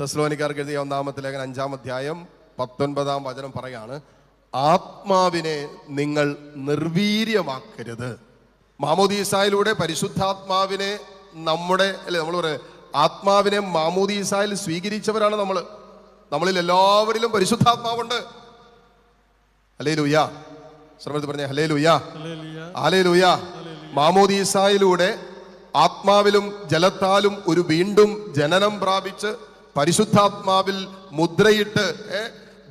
തെസ്ലോനിക്കാർക്ക് എഴുതിയ ഒന്നാമത്തെ ലേഖനം അഞ്ചാം അധ്യായം പത്തൊൻപതാം വചനം പറയാണ് ആത്മാവിനെ നിങ്ങൾ നിർവീര്യമാക്കരുത്. മാമോദീസായിലൂടെ പരിശുദ്ധാത്മാവിനെ നമ്മുടെ അല്ലെ നമ്മൾ പറയാം ആത്മാവിനെ മാമോദീസായിൽ സ്വീകരിച്ചവരാണ് നമ്മൾ നമ്മളിൽ എല്ലാവരിലും പരിശുദ്ധാത്മാവുണ്ട്. ഹലേ ലുയാ ശ്രമത്തിൽ പറഞ്ഞ ഹലേ ലുയാ ഹല്ലേലൂയ. ആലേ ലൂയ മാമോദീസായിലൂടെ ആത്മാവിലും ജലത്താലും ഒരു വീണ്ടും ജനനം പ്രാപിച്ച് പരിശുദ്ധാത്മാവിൽ മുദ്രയിട്ട്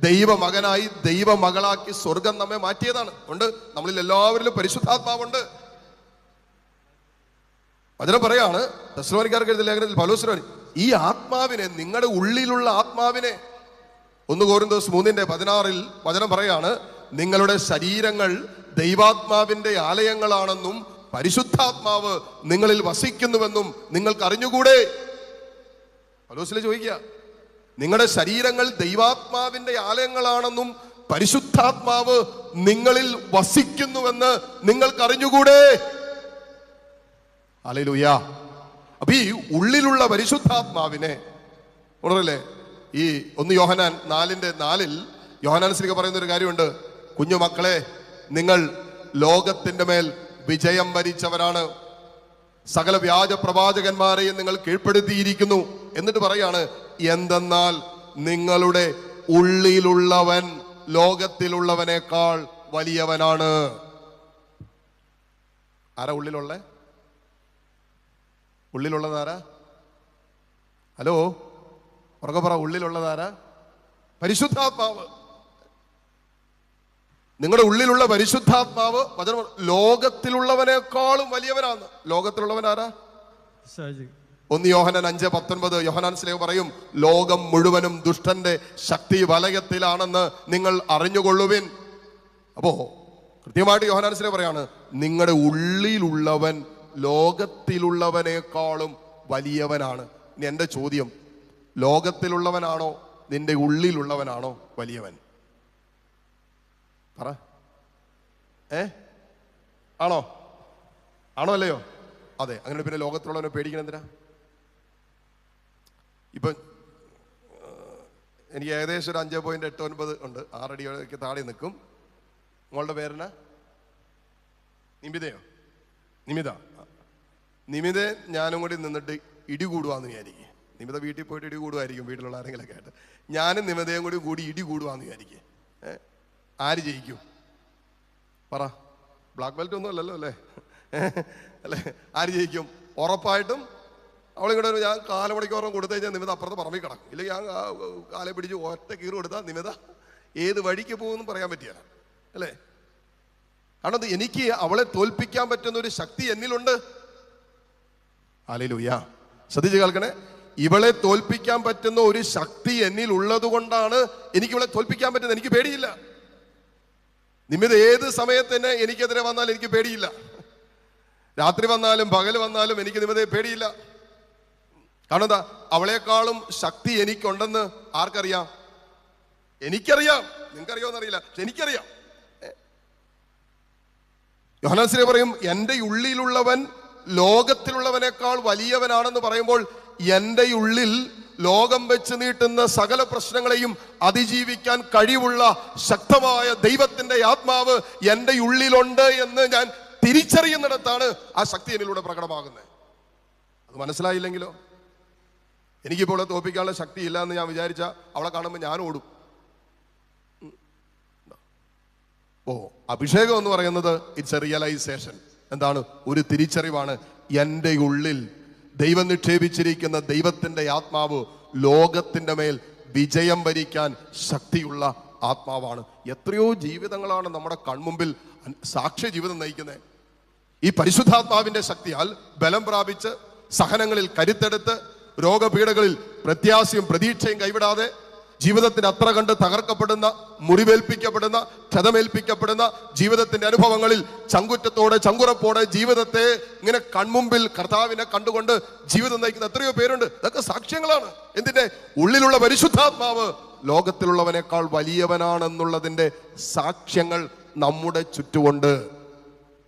ദൈവമകനായി ദൈവമകളാക്കി സ്വർഗം നമ്മെ മാറ്റിയതാണ്. ഉണ്ട്? നമ്മളിൽ എല്ലാവരിലും പരിശുദ്ധാത്മാവുണ്ട്. വചനം പറയാണ് തെസ്ലോനിക്കാർക്ക് എഴുതിയ ലേഖനത്തിൽ പലോസ്ലോനി ഈ ആത്മാവിനെ നിങ്ങളുടെ ഉള്ളിലുള്ള ആത്മാവിനെ ഒന്ന് കോരിന്തോസ് മൂന്നിന്റെ പതിനാറിൽ വചനം പറയാണ് നിങ്ങളുടെ ശരീരങ്ങൾ ദൈവാത്മാവിന്റെ ആലയങ്ങളാണെന്നും പരിശുദ്ധാത്മാവ് നിങ്ങളിൽ വസിക്കുന്നുവെന്നും നിങ്ങൾക്ക് അറിഞ്ഞുകൂടെ പലോസിലെ ചോദിക്കുക നിങ്ങളുടെ ശരീരങ്ങൾ ദൈവാത്മാവിന്റെ ആലയങ്ങളാണെന്നും പരിശുദ്ധാത്മാവ് നിങ്ങളിൽ വസിക്കുന്നുവെന്ന് നിങ്ങൾക്ക് അറിഞ്ഞുകൂടെ അലയിലൂയ അപ്പൊ ഈ ഉള്ളിലുള്ള പരിശുദ്ധാത്മാവിനെ ഉണരല്ലേ ഈ ഒന്ന് യോഹനാൻ നാലിന്റെ നാലിൽ യോഹനാൻ ശ്രീക പറയുന്ന ഒരു കാര്യമുണ്ട്. കുഞ്ഞു മക്കളെ നിങ്ങൾ ലോകത്തിന്റെ മേൽ വിജയം വരിച്ചവരാണ്. സകല വ്യാജ പ്രവാചകന്മാരെയും നിങ്ങൾ കീഴ്പ്പെടുത്തിയിരിക്കുന്നു എന്നിട്ട് പറയാണ് എന്തെന്നാൽ നിങ്ങളുടെ ഉള്ളിലുള്ളവൻ ലോകത്തിലുള്ളവനേക്കാൾ വലിയവനാണ്. ആരാ ഉള്ളിലുള്ള? ഉള്ളിലുള്ളതാരാ ഹലോ ഉറക്കെ പറ ഉള്ളിലുള്ളതാരാ പരിശുദ്ധാത്മാവ്. നിങ്ങളുടെ ഉള്ളിലുള്ള പരിശുദ്ധാത്മാവ് വചനം ലോകത്തിലുള്ളവനേക്കാളും വലിയവനാണ്. ലോകത്തിലുള്ളവൻ ആരാ? ഒന്ന് യോഹനൻ അഞ്ച് പത്തൊൻപത് യോഹനാൻ സ്ലേവ് പറയും ലോകം മുഴുവനും ദുഷ്ടന്റെ ശക്തി വലയത്തിലാണെന്ന് നിങ്ങൾ അറിഞ്ഞുകൊള്ളുവിൻ. അപ്പോ കൃത്യമായിട്ട് യോഹനാൻ സ്ലേവ് പറയാണ് നിങ്ങളുടെ ഉള്ളിലുള്ളവൻ ലോകത്തിലുള്ളവനേക്കാളും വലിയവനാണ്. ഇനി എന്റെ ചോദ്യം ലോകത്തിലുള്ളവനാണോ? നിന്റെ ഉള്ളിലുള്ളവനാണോ വലിയവൻ? പറ. ഏ? ആണോ? ആണോ അല്ലയോ? അതെ അങ്ങനെ പിന്നെ ലോകത്തിലുള്ളവനെ പേടിക്കണം എന്തിനാ? ഇപ്പം എനിക്ക് ഏകദേശം ഒരു അഞ്ച് പോയിന്റ് എട്ട് ഒൻപത് ഉണ്ട്. ആറടിയൊക്കെ താഴെ നിൽക്കും. മോളുടെ പേരിന് നിമിതയോ? നിമിത. നിമിത ഞാനും കൂടി നിന്നിട്ട് ഇടി കൂടുവാന്ന് വിചാരിക്കുക നിമിത വീട്ടിൽ പോയിട്ട് ഇടി കൂടുമായിരിക്കും വീട്ടിലുള്ള ആരെങ്കിലൊക്കെ ആയിട്ട്. ഞാനും നിമിതയും കൂടി കൂടി ഇടി കൂടുവാന്ന് വിചാരിക്കുക ഏ? ആര് ജയിക്കും? പറ. ബ്ലാക്ക് ബെൽറ്റ് ഒന്നും അല്ലല്ലോ അല്ലേ? അല്ലേ? ആര് ജയിക്കും? ഉറപ്പായിട്ടും അവളിങ്ങോട്ട് ഒരു ഞാൻ കാലമണിക്കൂറും കൊടുത്തു കഴിഞ്ഞാൽ നിമിത അപ്പുറത്ത് പറമ്പിൽ കിടക്കും. ഇല്ലെങ്കിൽ ഞാൻ കാലെ പിടിച്ച് ഒറ്റ കീറ് കൊടുത്താൽ നിമിത ഏത് വഴിക്ക് പോകുമെന്നും പറയാൻ പറ്റിയല്ല അല്ലേ? കാരണം എനിക്ക് അവളെ തോൽപ്പിക്കാൻ പറ്റുന്ന ഒരു ശക്തി എന്നിലുണ്ട്. ആലയിലൂയ ശ്രദ്ധിച്ച് കേൾക്കണേ. ഇവളെ തോൽപ്പിക്കാൻ പറ്റുന്ന ഒരു ശക്തി എന്നിൽ ഉള്ളത് കൊണ്ടാണ് എനിക്ക് ഇവളെ തോൽപ്പിക്കാൻ പറ്റുന്നത്. എനിക്ക് പേടിയില്ല. നിമിത് ഏത് സമയത്ത് തന്നെ എനിക്കെതിരെ വന്നാലും എനിക്ക് പേടിയില്ല. രാത്രി വന്നാലും പകൽ വന്നാലും എനിക്ക് നിമിതയെ പേടിയില്ല. കാരണം എന്താ? അവളെക്കാളും ശക്തി എനിക്കുണ്ടെന്ന് ആർക്കറിയാം? എനിക്കറിയാം. നിങ്ങൾക്കറിയോന്നറിയില്ല പക്ഷെ എനിക്കറിയാം. യോഹനാസിനെ പറയും എന്റെ ഉള്ളിലുള്ളവൻ ലോകത്തിലുള്ളവനേക്കാൾ വലിയവനാണെന്ന് പറയുമ്പോൾ എന്റെ ഉള്ളിൽ ലോകം വെച്ച് നീട്ടുന്ന സകല പ്രശ്നങ്ങളെയും അതിജീവിക്കാൻ കഴിവുള്ള ശക്തമായ ദൈവത്തിന്റെ ആത്മാവ് എന്റെ ഉള്ളിലുണ്ട് എന്ന് ഞാൻ തിരിച്ചറിയുന്നിടത്താണ് ആ ശക്തി എന്നിലൂടെ പ്രകടമാകുന്നത്. അത് മനസ്സിലായില്ലെങ്കിലോ? എനിക്കിപ്പോൾ തോപ്പിക്കാനുള്ള ശക്തി ഇല്ല എന്ന് ഞാൻ വിചാരിച്ച അവളെ കാണുമ്പോൾ ഞാൻ ഓടും. ഓ അഭിഷേകം എന്ന് പറയുന്നത് ഇറ്റ്സ് എ റിയലൈസേഷൻ എന്താണ്? ഒരു തിരിച്ചറിവാണ്. എന്റെ ഉള്ളിൽ ദൈവം നിക്ഷേപിച്ചിരിക്കുന്ന ദൈവത്തിന്റെ ആത്മാവ് ലോകത്തിന്റെ മേൽ വിജയം വരിക്കാൻ ശക്തിയുള്ള ആത്മാവാണ്. എത്രയോ ജീവിതങ്ങളാണ് നമ്മുടെ കൺമുമ്പിൽ സാക്ഷ്യ ജീവിതം നയിക്കുന്നത് ഈ പരിശുദ്ധാത്മാവിന്റെ ശക്തിയാൽ ബലം പ്രാപിച്ച് സഹനങ്ങളിൽ കരുത്തെടുത്ത് രോഗപീഠകളിൽ പ്രത്യാശയും പ്രതീക്ഷയും കൈവിടാതെ ജീവിതത്തിന് അത്ര കണ്ട് തകർക്കപ്പെടുന്ന മുറിവേൽപ്പിക്കപ്പെടുന്ന ക്ഷതമേൽപ്പിക്കപ്പെടുന്ന ജീവിതത്തിന്റെ അനുഭവങ്ങളിൽ ചങ്കുറ്റത്തോടെ ചങ്കുറപ്പോടെ ജീവിതത്തെ ഇങ്ങനെ കൺമുമ്പിൽ കർത്താവിനെ കണ്ടുകൊണ്ട് ജീവിതം നയിക്കുന്ന എത്രയോ പേരുണ്ട്. ഇതൊക്കെ സാക്ഷ്യങ്ങളാണ്. എന്തിന്റെ ഉള്ളിലുള്ള പരിശുദ്ധാത്മാവ് ലോകത്തിലുള്ളവനേക്കാൾ വലിയവനാണെന്നുള്ളതിന്റെ സാക്ഷ്യങ്ങൾ നമ്മുടെ ചുറ്റുമുണ്ട്.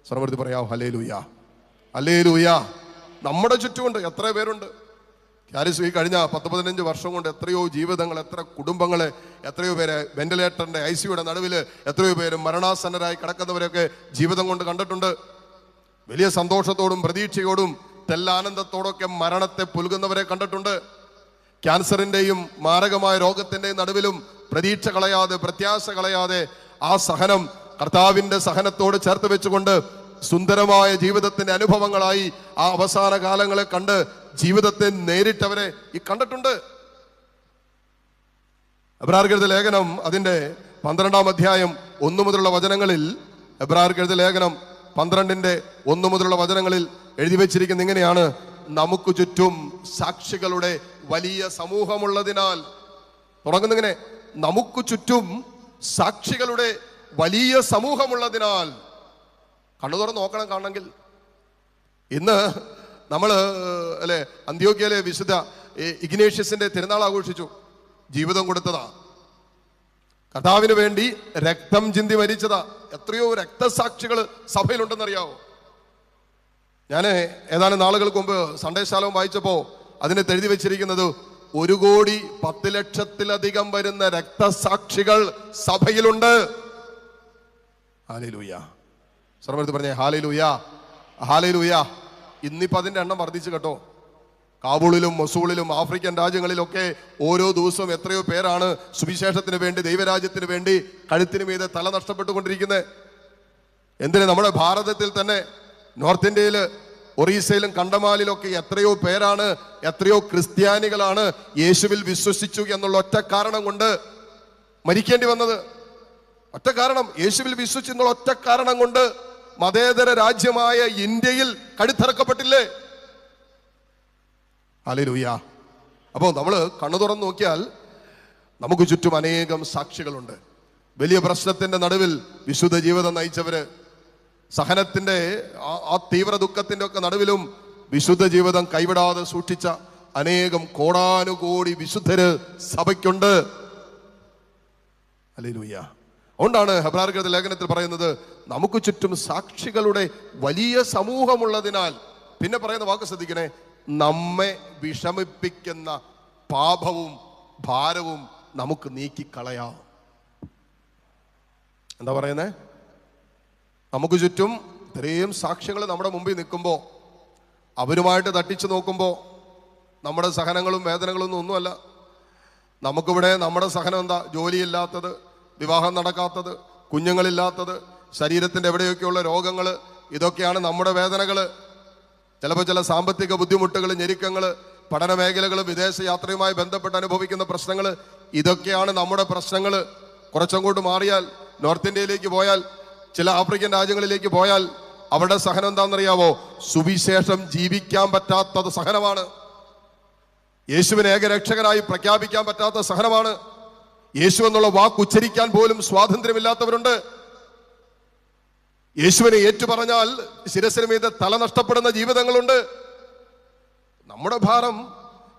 സർവർത്തി പറയാം ഹലേ ലൂയ ഹലേ നമ്മുടെ ചുറ്റുമുണ്ട്. എത്ര പേരുണ്ട്. ക്യാരിസ് ഈ കഴിഞ്ഞ പത്ത് പതിനഞ്ച് വർഷം കൊണ്ട് എത്രയോ ജീവിതങ്ങൾ എത്ര കുടുംബങ്ങളെ എത്രയോ പേരെ വെന്റിലേറ്ററിന്റെ ഐ സിയുടെ നടുവിൽ എത്രയോ പേര് മരണാസന്നരായി കിടക്കുന്നവരെയൊക്കെ ജീവിതം കൊണ്ട് കണ്ടിട്ടുണ്ട്. വലിയ സന്തോഷത്തോടും പ്രതീക്ഷയോടും തെല്ലാനന്ദത്തോടൊക്കെ മരണത്തെ പുലുകുന്നവരെ കണ്ടിട്ടുണ്ട്. ക്യാൻസറിന്റെയും മാരകമായ രോഗത്തിന്റെയും നടുവിലും പ്രതീക്ഷ കളയാതെ പ്രത്യാശ കളയാതെ ആ സഹനം കർത്താവിന്റെ സഹനത്തോട് ചേർത്ത് വെച്ചുകൊണ്ട് സുന്ദരമായ ജീവിതത്തിന്റെ അനുഭവങ്ങളായി ആ അവസാന കാലങ്ങളെ കണ്ട് ജീവിതത്തെ നേരിട്ടവരെ ഈ കണ്ടിട്ടുണ്ട്. എബ്രാർക്കെഴുത ലേഖനം അതിന്റെ പന്ത്രണ്ടാം അധ്യായം ഒന്നു മുതലുള്ള വചനങ്ങളിൽ എബ്രാർക്കെഴുത ലേഖനം പന്ത്രണ്ടിന്റെ ഒന്നു മുതലുള്ള വചനങ്ങളിൽ എഴുതി വെച്ചിരിക്കുന്ന ഇങ്ങനെയാണ്. നമുക്ക് ചുറ്റും സാക്ഷികളുടെ വലിയ സമൂഹമുള്ളതിനാൽ തുടങ്ങുന്നിങ്ങനെ നമുക്ക് ചുറ്റും സാക്ഷികളുടെ വലിയ സമൂഹമുള്ളതിനാൽ കണ്ണു തുറന്ന് നോക്കണം കാണണമെങ്കിൽ. ഇന്ന് നമ്മൾ അല്ലെ അന്ത്യോഗ്യയിലെ വിശുദ്ധ ഇഗ്നേഷ്യസിന്റെ തിരുനാൾ ആഘോഷിച്ചു. ജീവിതം കൊടുത്തതാ. കർത്താവിന് വേണ്ടി രക്തം ചിന്തി മരിച്ചതാ. എത്രയോ രക്തസാക്ഷികൾ സഭയിലുണ്ടെന്നറിയാവോ? ഞാൻ ഏതാനും നാളുകൾക്ക് മുമ്പ് സൺഡേ വായിച്ചപ്പോ അതിന് എഴുതി വെച്ചിരിക്കുന്നത് ഒരു കോടി പത്ത് ലക്ഷത്തിലധികം വരുന്ന രക്തസാക്ഷികൾ സഭയിലുണ്ട്. ഹാലിലൂയ. സർവത്ത് പറഞ്ഞേ ഹാലിലൂയ. ഹാലേലൂയ. ഇന്നിപ്പോ അതിന്റെ എണ്ണം വർദ്ധിച്ചു കേട്ടോ. കാബൂളിലും മൊസൂളിലും ആഫ്രിക്കൻ രാജ്യങ്ങളിലൊക്കെ ഓരോ ദിവസവും എത്രയോ പേരാണ് സുവിശേഷത്തിന് വേണ്ടി ദൈവരാജ്യത്തിന് വേണ്ടി കഴുത്തിന് മീതെ തല നഷ്ടപ്പെട്ടുകൊണ്ടിരിക്കുന്നത് എന്തിന് നമ്മുടെ ഭാരതത്തിൽ തന്നെ നോർത്ത് ഇന്ത്യയിൽ ഒറീസയിലും കണ്ടമാലിലൊക്കെ എത്രയോ പേരാണ് എത്രയോ ക്രിസ്ത്യാനികളാണ് യേശുവിൽ വിശ്വസിച്ചു എന്നുള്ള ഒറ്റ കാരണം കൊണ്ട് മരിക്കേണ്ടി വന്നത്. ഒറ്റ കാരണം യേശുവിൽ വിശ്വസിച്ചു എന്നുള്ള ഒറ്റ കാരണം കൊണ്ട് മതേതര രാജ്യമായ ഇന്ത്യയിൽ കടുത്തിറക്കപ്പെട്ടില്ലേ? അലലൂയ അപ്പോൾ നമ്മൾ കണ്ണു തുറന്ന് നോക്കിയാൽ നമുക്ക് ചുറ്റും അനേകം സാക്ഷികളുണ്ട്. വലിയ പ്രശ്നത്തിന്റെ നടുവിൽ വിശുദ്ധ ജീവിതം നയിച്ചവര് സഹനത്തിന്റെ ആ- തീവ്ര ദുഃഖത്തിന്റെ ഒക്കെ നടുവിലും വിശുദ്ധ ജീവിതം കൈവിടാതെ സൂക്ഷിച്ച അനേകം കോടാനുകോടി വിശുദ്ധര് സഭയ്ക്കുണ്ട്. അല്ലേലൂയ്യ അതുകൊണ്ടാണ് ഹബ്രാർഗത ലേഖനത്തിൽ പറയുന്നത് നമുക്ക് ചുറ്റും സാക്ഷികളുടെ വലിയ സമൂഹമുള്ളതിനാൽ പിന്നെ പറയുന്ന വാക്ക് ശ്രദ്ധിക്കണേ നമ്മെ വിഷമിപ്പിക്കുന്ന പാപവും ഭാരവും നമുക്ക് നീക്കിക്കളയാം. എന്താ പറയുന്നേ? നമുക്ക് ചുറ്റും ഇത്രയും സാക്ഷികൾ നമ്മുടെ മുമ്പിൽ നിൽക്കുമ്പോൾ അവരുമായിട്ട് തട്ടിച്ചു നോക്കുമ്പോൾ നമ്മുടെ സഹനങ്ങളും വേദനകളും ഒന്നുമല്ല. നമുക്കിവിടെ നമ്മുടെ സഹനം എന്താ? ജോലിയില്ലാത്തത് വിവാഹം നടക്കാത്തത് കുഞ്ഞുങ്ങളില്ലാത്തത് ശരീരത്തിന്റെ എവിടെയൊക്കെയുള്ള രോഗങ്ങൾ ഇതൊക്കെയാണ് നമ്മുടെ വേദനകൾ. ചിലപ്പോൾ ചില സാമ്പത്തിക ബുദ്ധിമുട്ടുകൾ ഞെരുക്കങ്ങൾ പഠന മേഖലകൾ വിദേശ യാത്രയുമായി ബന്ധപ്പെട്ട് അനുഭവിക്കുന്ന പ്രശ്നങ്ങൾ ഇതൊക്കെയാണ് നമ്മുടെ പ്രശ്നങ്ങൾ. കുറച്ചങ്ങോട്ട് മാറിയാൽ നോർത്ത് ഇന്ത്യയിലേക്ക് പോയാൽ ചില ആഫ്രിക്കൻ രാജ്യങ്ങളിലേക്ക് പോയാൽ അവരുടെ സഹനം എന്താണെന്നറിയാവോ? സുവിശേഷം ജീവിക്കാൻ പറ്റാത്തത് സഹനമാണ്. യേശുവിനെ ഏകരക്ഷകനായി പ്രഖ്യാപിക്കാൻ പറ്റാത്ത സഹനമാണ്. യേശു എന്നുള്ള വാക്ക് ഉച്ചരിക്കാൻ പോലും സ്വാതന്ത്ര്യമില്ലാത്തവരുണ്ട്. യേശുവിനെ ഏറ്റുപറഞ്ഞാൽ ശിരസിന് മീതെ തല നഷ്ടപ്പെടുന്ന ജീവിതങ്ങളുണ്ട്. നമ്മുടെ ഭാരം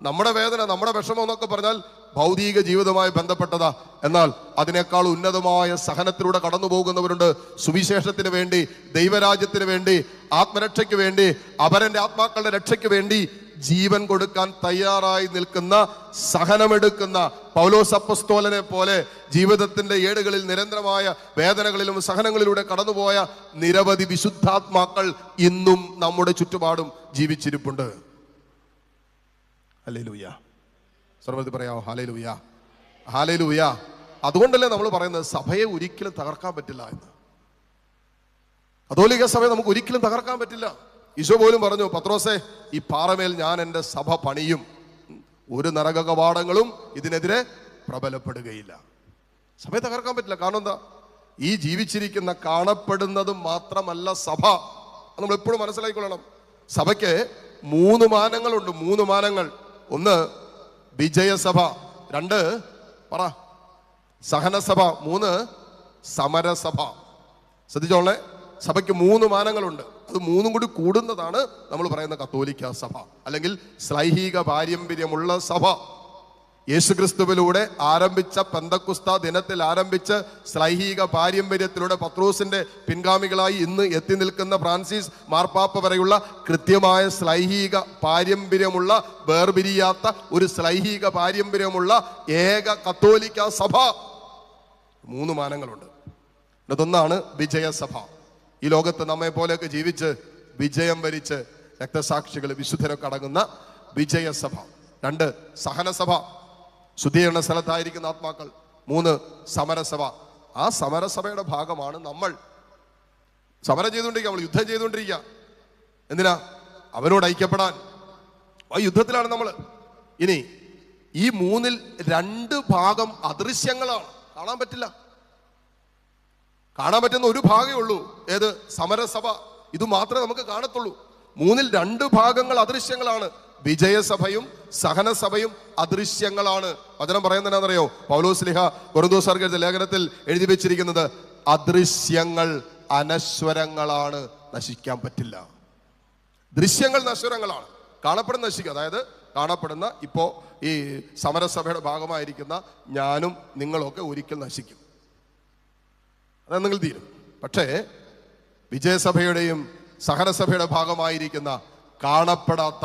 നമ്മുടെ വേദന നമ്മുടെ വിഷമം എന്നൊക്കെ പറഞ്ഞാൽ ഭൗതിക ജീവിതവുമായി ബന്ധപ്പെട്ടതാ. എന്നാൽ അതിനേക്കാൾ ഉന്നതമായ സഹനത്തിലൂടെ കടന്നു പോകുന്നവരുണ്ട് സുവിശേഷത്തിന് വേണ്ടി ദൈവരാജ്യത്തിന് വേണ്ടി ആത്മരക്ഷയ്ക്ക് വേണ്ടി അപരന്റെ ആത്മാക്കളുടെ രക്ഷയ്ക്ക് വേണ്ടി ജീവൻ കൊടുക്കാൻ തയ്യാറായി നിൽക്കുന്ന സഹനമെടുക്കുന്ന പൗലോസ് അപ്പസ്തോലനെ പോലെ ജീവിതത്തിന്റെ ഏടുകളിൽ നിരന്തരമായ വേദനകളിലും സഹനങ്ങളിലൂടെ കടന്നുപോയ നിരവധി വിശുദ്ധാത്മാക്കൾ ഇന്നും നമ്മുടെ ചുറ്റുപാടും ജീവിച്ചിരിപ്പുണ്ട്. ഹല്ലേലൂയ. സർവത്തിൽ പറയാമോ? ഹാലേലൂയ ഹാലേലൂയ അതുകൊണ്ടല്ലേ നമ്മൾ പറയുന്നത് സഭയെ ഒരിക്കലും തകർക്കാൻ പറ്റില്ല എന്ന്. അതോലിക സഭയെ നമുക്ക് ഒരിക്കലും തകർക്കാൻ പറ്റില്ല. ഈശോ പോലും പറഞ്ഞു പത്രോസെ ഈ പാറമേൽ ഞാൻ എന്റെ സഭ പണിയും. ഒരു നരക കവാടങ്ങളും ഇതിനെതിരെ പ്രബലപ്പെടുകയില്ല. സഭയെ തകർക്കാൻ പറ്റില്ല. കാരണം എന്താ? ഈ ജീവിച്ചിരിക്കുന്ന കാണപ്പെടുന്നത് മാത്രമല്ല സഭ. നമ്മൾ എപ്പോഴും മനസ്സിലാക്കിക്കൊള്ളണം. സഭയ്ക്ക് മൂന്ന് മാനങ്ങളുണ്ട് മൂന്ന് മാനങ്ങൾ. ഒന്ന് വിജയസഭ രണ്ട് പറ സഹനസഭ മൂന്ന് സമരസഭ. ശ്രദ്ധിച്ചോളെ സഭയ്ക്ക് മൂന്ന് മാനങ്ങളുണ്ട്. അത് മൂന്നും കൂടി കൂടുന്നതാണ് നമ്മൾ പറയുന്ന കത്തോലിക്ക സഭ. അല്ലെങ്കിൽ സ്ലൈഹിക പാരമ്പര്യമുള്ള സഭ. യേശുക്രിസ്തുവിലൂടെ ആരംഭിച്ച പെന്തക്കുസ്ത ദിനത്തിൽ ആരംഭിച്ച് സ്ലൈഹിക പാരമ്പര്യത്തിലൂടെ പത്രോസിന്റെ പിൻഗാമികളായി ഇന്ന് എത്തി നിൽക്കുന്ന ഫ്രാൻസിസ് മാർപ്പാപ്പ വരെയുള്ള കൃത്യമായ സ്ലൈഹിക പാരമ്പര്യമുള്ള വേർപിരിയാത്ത ഒരു സ്ലൈഹിക പാരമ്പര്യമുള്ള ഏക കത്തോലിക്ക സഭ. മൂന്ന് മാനങ്ങളുണ്ട്. അതൊന്നാണ് വിജയസഭ. ഈ ലോകത്ത് നമ്മെ പോലെയൊക്കെ ജീവിച്ച് വിജയം വരിച്ച് രക്തസാക്ഷികൾ വിശുദ്ധരൊക്കെ അടങ്ങുന്ന വിജയസഭ രണ്ട് സഹനസഭ. ശുദ്ധീകരണ സ്ഥലത്തായിരിക്കുന്ന ആത്മാക്കൾ. മൂന്ന് സമരസഭ. ആ സമരസഭയുടെ ഭാഗമാണ് നമ്മൾ. സമരം ചെയ്തുകൊണ്ടിരിക്കുക നമ്മൾ യുദ്ധം ചെയ്തുകൊണ്ടിരിക്കുക. എന്തിനാ? അവരോട് ഐക്യപ്പെടാൻ. ആ യുദ്ധത്തിലാണ് നമ്മൾ. ഇനി ഈ മൂന്നിൽ രണ്ട് ഭാഗം അദൃശ്യങ്ങളാണ്. കാണാൻ പറ്റില്ല. കാണാൻ പറ്റുന്ന ഒരു ഭാഗമേ ഉള്ളൂ. ഏത്? സമരസഭ. ഇത് മാത്രമേ നമുക്ക് കാണത്തുള്ളൂ. മൂന്നിൽ രണ്ട് ഭാഗങ്ങൾ അദൃശ്യങ്ങളാണ്. വിജയസഭയും സഹനസഭയും അദൃശ്യങ്ങളാണ്. വചനം പറയുന്നതിനാണെന്നറിയോ പൗലോസ് ലിഹ വെറുദോസർഗ ലേഖനത്തിൽ എഴുതി വെച്ചിരിക്കുന്നത് അദൃശ്യങ്ങൾ അനശ്വരങ്ങളാണ്. നശിക്കാൻ പറ്റില്ല. ദൃശ്യങ്ങൾ നശ്വരങ്ങളാണ്. കാണപ്പെടുന്ന നശിക്കുക. അതായത് കാണപ്പെടുന്ന ഇപ്പോ ഈ സമരസഭയുടെ ഭാഗമായിരിക്കുന്ന ഞാനും നിങ്ങളൊക്കെ ഒരിക്കൽ നശിക്കും. അതെന്നെങ്കിൽ തീരും. പക്ഷേ വിജയസഭയുടെയും സഹനസഭയുടെ ഭാഗമായിരിക്കുന്ന കാണപ്പെടാത്ത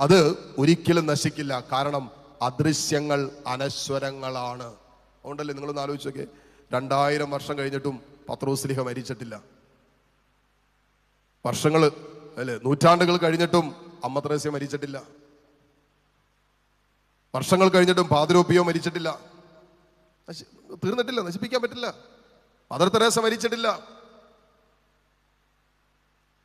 അത് ഒരിക്കലും നശിക്കില്ല. കാരണം അദൃശ്യങ്ങൾ അനശ്വരങ്ങളാണ്. അതുകൊണ്ടല്ലേ നിങ്ങളൊന്ന് ആലോചിച്ച് നോക്കേ രണ്ടായിരം വർഷം കഴിഞ്ഞിട്ടും പത്രോസ്ലിഹ മരിച്ചിട്ടില്ല. വർഷങ്ങൾ അല്ലെ നൂറ്റാണ്ടുകൾ കഴിഞ്ഞിട്ടും അമ്മ ത്രേസ്യ മരിച്ചിട്ടില്ല. വർഷങ്ങൾ കഴിഞ്ഞിട്ടും പാതിരോപ്പിയോ മരിച്ചിട്ടില്ല. തീർന്നിട്ടില്ല നശിപ്പിക്കാൻ പറ്റില്ല. മദർ തെരേസ മരിച്ചിട്ടില്ല.